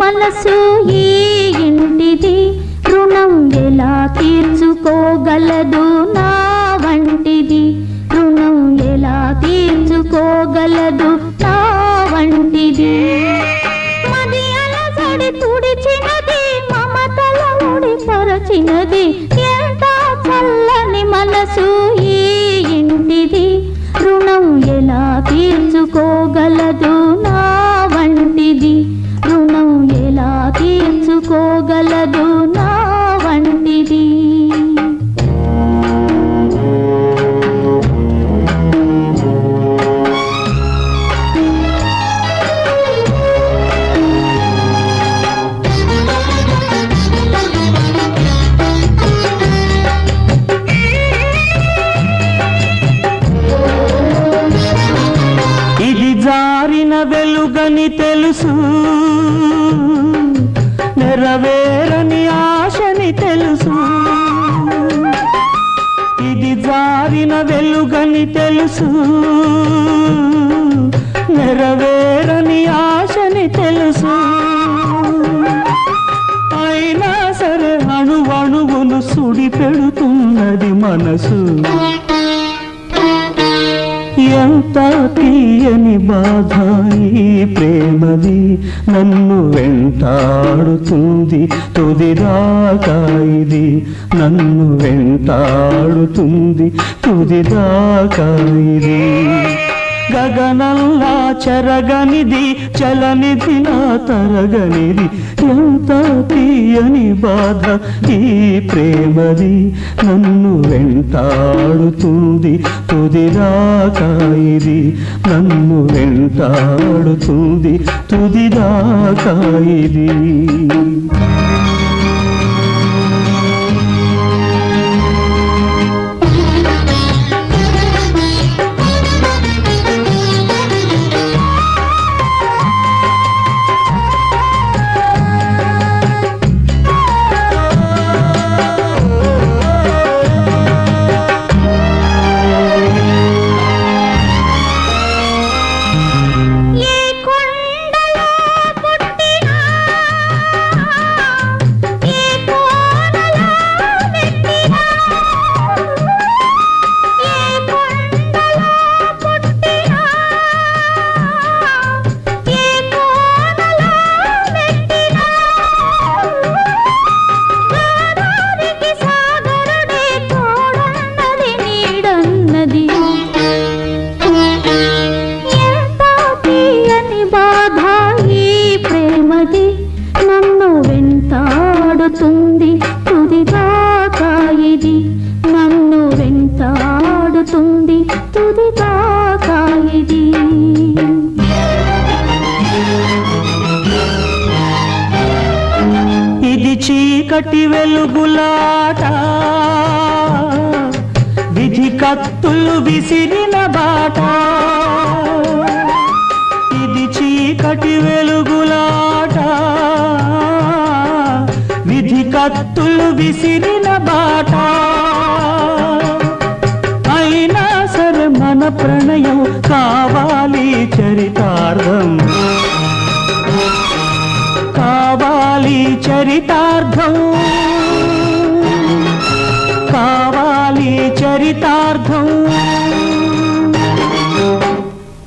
మనసు ఈ ఇంటిది? రుణం ఎలా తీర్చుకోగలదు నా వంటిది? రుణం ఎలా తీర్చుకోగలదు నా తెలుసు. నెరవేరని ఆశని తెలుసు. ఇది జారిన వెలుగని తెలుసు. నెరవేరని ఆశని తెలుసు. అయినా సరే అణువణువును సుడి పెడుతున్నది మనసు. ఎంత తీయని బాధ ఈ ప్రేమది నన్ను వెంటాడుతుంది. తుదిరాక ఇది నన్ను వెంటాడుతుంది. తుదిరాక ఇది గగనల్లా చెరగనిది చలనిది నా తరగనిది. ఎంత తీయని బాధ ఈ ప్రేమది నన్ను వెంటాడుతుంది తుదిదాకా ఇది నన్ను వెంటాడుతుంది తుదిదాకా ఇది. నన్ను వెంటాడుతుంది తుదిదాకా ఇది. నన్ను వెంటాడుతుంది తుదిదాకా ఇది. ఇది చీకటి వెలుగులాట. విధి కత్తులు విసిరిన బాటా. కత్తులు విసిరిన బాట. అయినా సరే మన ప్రణయం కావాలి చరితార్థం. కావాలి చరితార్థం. కావాలి చరితార్థం.